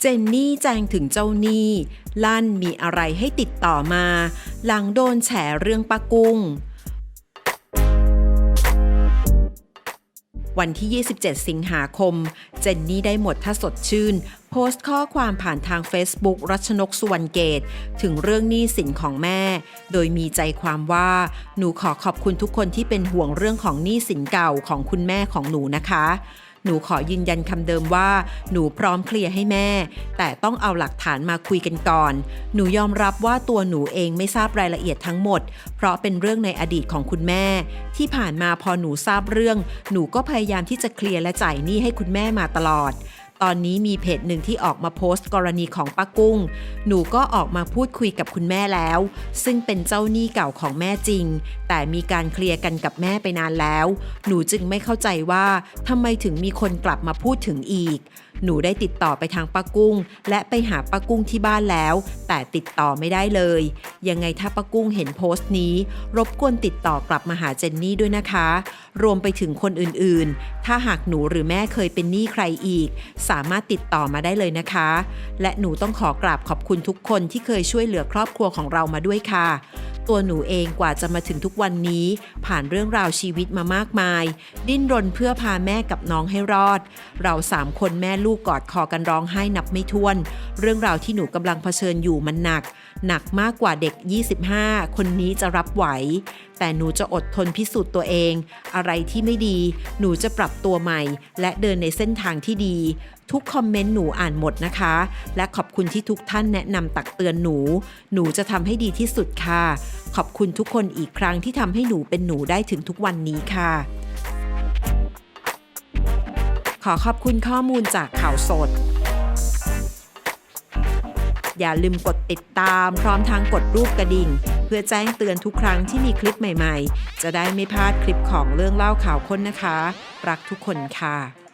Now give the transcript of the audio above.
เจนนี่แจ้งถึงเจ้าหนี้ ลั่นมีอะไรให้ติดต่อมา หลังโดนแฉเรื่องป้ากุ้ง วันที่ 27 สิงหาคม เจนนี่ได้หมดถ้าสดชื่น โพสต์ข้อความผ่านทาง Facebook รัชนกสุวรรณเกต ถึงเรื่องหนี้สินของแม่ โดยมีใจความว่า หนูขอขอบคุณทุกคนที่เป็นห่วงเรื่องของหนี้สินเก่าของคุณแม่ของหนูนะคะ หนูขอยืนยันคำเดิมว่า หนูพร้อมเคลียร์ให้แม่ แต่ต้องเอาหลักฐานมาคุยกันก่อน หนูยอมรับว่าตัวหนูเองไม่ทราบรายละเอียดทั้งหมด เพราะเป็นเรื่องในอดีตของคุณแม่ ที่ผ่านมาพอหนูทราบเรื่อง หนูก็พยายามที่จะเคลียร์และจ่ายหนี้ให้คุณแม่มาตลอด ตอนนี้มีเพจหนึ่งที่ออกมาโพสต์กรณีของป้ากุ้ง หนูก็ออกมาพูดคุยกับคุณแม่แล้ว ซึ่งเป็นเจ้าหนี้เก่าของแม่จริง แต่มีการเคลียร์กันกับแม่ไปนานแล้ว หนูจึงไม่เข้าใจว่าทำไมถึงมีคนกลับมาพูดถึงอีก หนูได้ติดต่อไปทางป้ากุ้ง และไปหาป้ากุ้งที่บ้านแล้ว แต่ติดต่อไม่ได้เลย ยังไงถ้าป้ากุ้งเห็นโพสต์นี้ รบกวนติดต่อกลับมาหาเจนนี่ด้วยนะคะ รวมไปถึงคนอื่นๆ ถ้าหากหนูหรือแม่เคยเป็นหนี้ใครอีกสามารถติดต่อมาได้เลยนะคะ และหนูต้องขอกราบขอบคุณทุกคนที่เคยช่วยเหลือครอบครัวของเรามาด้วยค่ะ ตัวหนูเองกว่าจะมาถึงทุกวันนี้ ผ่านเรื่องราวชีวิตมามากมาย ดิ้นรนเพื่อพาแม่กับน้องให้รอด เราสามคนแม่ลูกกอดคอกันร้องไห้นับไม่ถ้วน เรื่องราวที่หนูกำลังเผชิญอยู่มันหนัก หนักมากกว่าเด็ก 25 คนนี้จะรับไหว แต่หนูจะอดทนพิสูจน์ตัวเอง อะไรที่ไม่ดี หนูจะปรับตัวใหม่ และเดินในเส้นทางที่ดี ทุกคอมเมนต์หนูอ่านหมดนะคะ และขอบคุณที่ทุกท่านแนะนำตักเตือนหนู หนูจะทำให้ดีที่สุดค่ะ ขอบคุณทุกคนอีกครั้งที่ทำให้หนูเป็นหนูได้ถึงทุกวันนี้ค่ะขอขอบคุณข้อมูลจากข่าวสด อย่าลืมกดติดตาม พร้อมทางกดรูปกระดิ่ง เพื่อแจ้งเตือนทุกครั้งที่มีคลิปใหม่ๆ จะได้ไม่พลาดคลิปของเรื่องเล่าข่าวค้นนะคะ รักทุกคนค่ะ